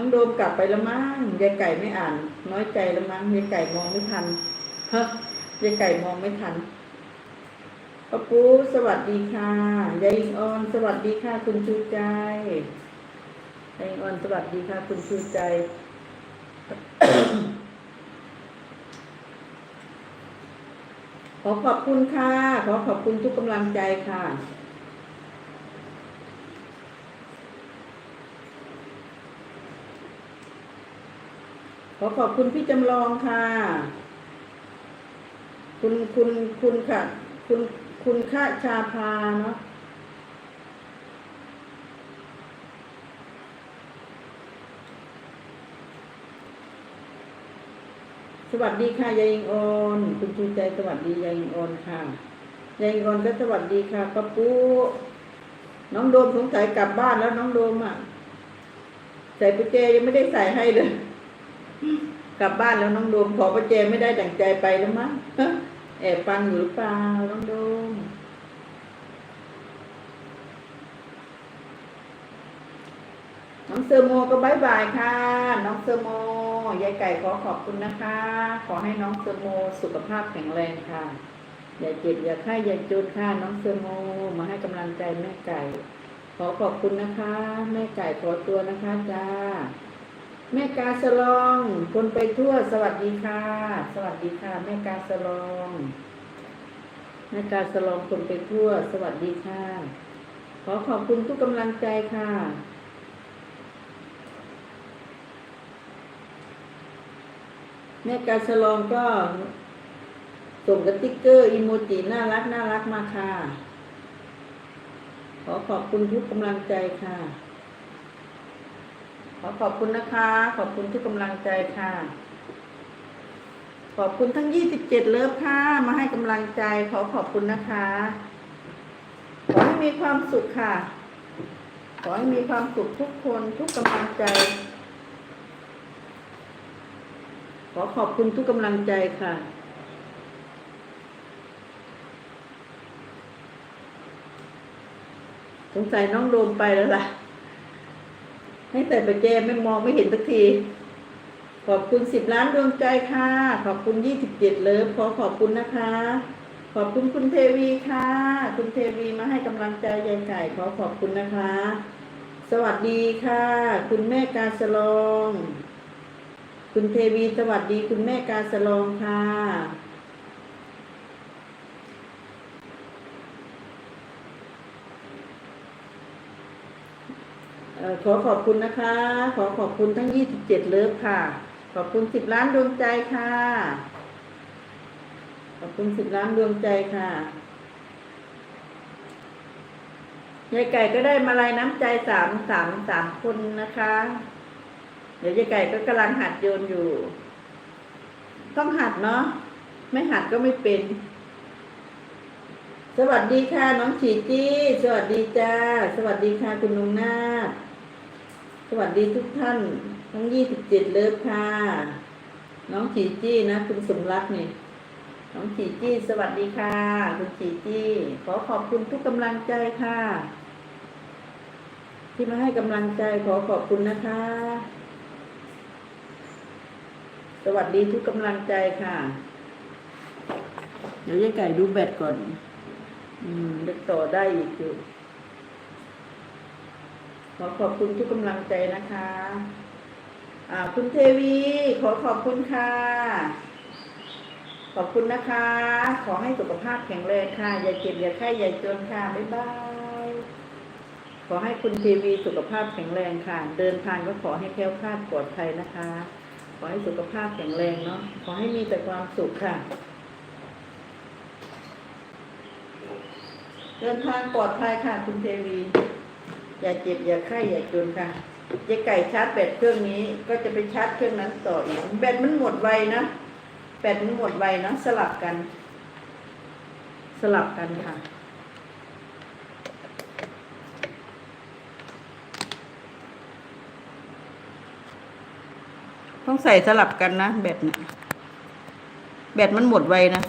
น้องโดมกลับไปแล้วมั้งยายไก่ไม่อ่าน น้อยใจแล้วมั้งยายไก่มองไม่ทันฮะยายไก่มองไม่ทันป้าปูสวัสดีค่ะยายอิงออน สวัสดีค่ะ คุณชูใจยายอิงออนสวัสดีค่ะ คุณชูใจขอขอบคุณค่ะ ขอขอบคุณทุกกำลังใจค่ะ ขอขอบคุณพี่จำลองค่ะ คุณคุณคุณค่ะ คุณคุณค่าชาพาเนาะสวัสดีค่ะยายอิงออนคุณชูใจสวัสดียายอิงออนค่ะยายอิงออนก็สวัสดีค่ะป้าปูน้องโดมสงสัยกลับบ้านแล้วน้องโดมอะใส่ประแจยังไม่ได้ใส่ให้เลย กลับบ้านแล้วน้องโดมขอประแจไม่ได้ดั่งใจไปแล้วมั้งแอบฟังอยู่หรือเปล่าน้องโดมน้องเซอร์โมก็บายบายค่ะ น้องเซอร์โมยายไก่ขอขอบคุณนะคะ ขอให้น้องเซอร์โมสุขภาพแข็งแรงค่ะ อย่าเจ็บอย่าไข้อย่าจนค่ะ น้องเซอร์โมมาให้กำลังใจแม่ไก่ ขอขอบคุณนะคะ แม่ไก่ขอตัวนะคะจ้า แม่กาสลอง คนไปทั่วสวัสดีค่ะ สวัสดีค่ะ แม่กาสลองแม่กาสลองคนไปทั่ว สวัสดีค่ะ ขอขอบคุณทุกกำลังใจค่ะ แม่กาสลองก็ส่งกติ๊กเกอร์อีโมจิน่ารักน่ารักมาค่ะ ขอขอบคุณทุกกำลังใจค่ะ ขอขอบคุณนะคะ ขอบคุณทุกกำลังใจค่ะ ขอบคุณทั้ง 27 เลิฟค่ะ มาให้กำลังใจ ขอขอบคุณนะคะ ขอให้มีความสุขค่ะ ขอให้มีความสุขทุกคนทุกกำลังใจ ขอขอบคุณทุกกำลังใจค่ะสงสัยน้องโดมไปแล้วล่ะ ให้แต่ประแจไม่มองไม่เห็นสักที ขอบคุณสิบล้านดวงใจค่ะ ขอบคุณยี่สิบเจ็ดเลิฟขอขอบคุณนะคะ ขอบคุณคุณเทวีค่ะ คุณเทวีมาให้กำลังใจยายไก่ขอขอบคุณนะคะ สวัสดีค่ะ คุณแม่กาสลอง คุณเทวีสวัสดีคุณแม่กาสลองค่ะ เอ่อ ขอขอบคุณนะคะ ขอขอบคุณทั้ง 27 เลิฟค่ะ ขอบคุณ10ล้านดวงใจค่ะ ขอบคุณ10ล้านดวงใจค่ะยายไก่ก็ได้มาลายน้ำใจสามสามสามคนนะคะ เดี๋ยวยายไก่ก็กำลังหัดโยนอยู่ ต้องหัดเนาะไม่หัดก็ไม่เป็น สวัสดีค่ะน้องฉีจี้ สวัสดีจ้า สวัสดีค่ะคุณนุงนาถ สวัสดีทุกท่าน ทั้งยี่สิบเจ็ดเลิฟค่ะ น้องฉีจี้นะ คุณสมรักนี่ น้องฉีจี้ สวัสดีค่ะ คุณฉีจี้ ขอขอบคุณทุกกำลังใจค่ะ ที่มาให้กำลังใจขอขอบคุณนะคะ สวัสดีทุกกำลังใจค่ะ เดี๋ยวยายไก่ดูแบตก่อน อืมเด็กต่อได้อีกอยู่ อขอบคุณทุกกำลังใจนะคะอ่าคุณเทวี ขอขอบคุณค่ะ ขอบคุณนะคะ ขอให้สุขภาพแข็งแรงค่ะ อย่าเจ็บอย่าไข้อย่าจนค่ะ บ๊ายบาย ขอให้คุณเทวีสุขภาพแข็งแรงค่ะ เดินทางก็ขอให้แคล้วคลาดปลอดภัยนะคะ ขอให้สุขภาพแข็งแรงเนาะ ขอให้มีแต่ความสุขค่ะ เดินทางปลอดภัยค่ะคุณเทวี อย่าเจ็บอย่าไข้อย่าจนค่ะเจ๊ไก่ชาร์จแบตเครื่องนี้ก็จะไปชาร์จเครื่องนั้นต่ออีกแบตมันหมดไวนะแบตมันหมดไวนะสลับกัน สลับกันค่ะ ต้องใส่สลับกันนะแบตเนี่ยแบตมันหมดไวนะ